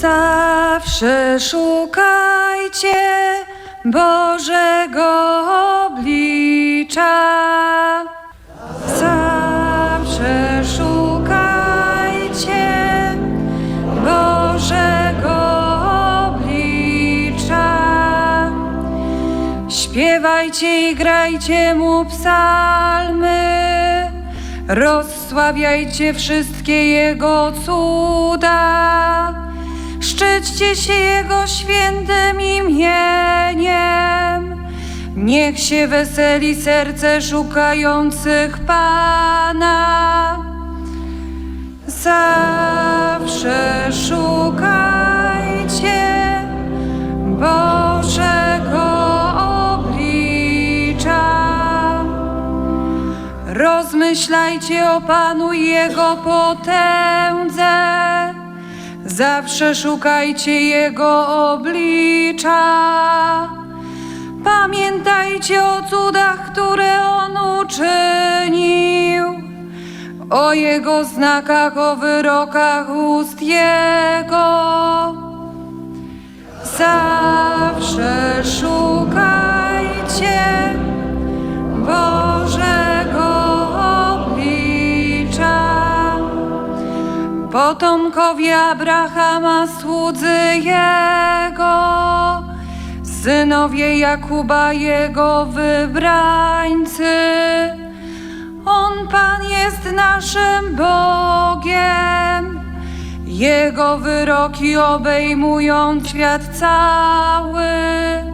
Zawsze szukajcie Bożego oblicza. Zawsze szukajcie Bożego oblicza. Śpiewajcie i grajcie mu psalmy, rozsławiajcie wszystkie jego cuda, szczyćcie się jego świętym imieniem. Niech się weseli serce szukających Pana. Zawsze szukajcie Bożego oblicza. Rozmyślajcie o Panu i Jego potędze. Zawsze szukajcie Jego oblicza. Pamiętajcie o cudach, które On uczynił, o Jego znakach, o wyrokach ust Jego. Zawsze szukajcie Potomkowie Abrahama, słudzy Jego, synowie Jakuba, Jego wybrańcy. On Pan jest naszym Bogiem. Jego wyroki obejmują świat cały.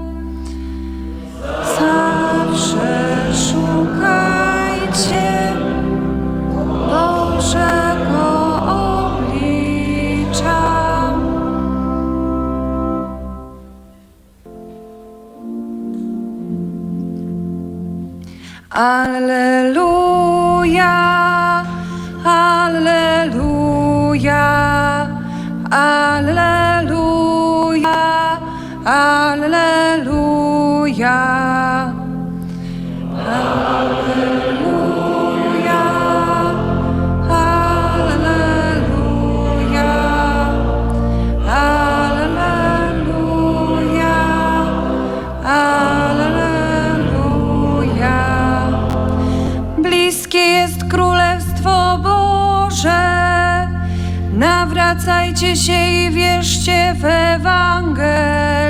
Alleluja, Alleluja, Alleluja, Alleluja. Nawracajcie się i wierzcie w Ewangelię.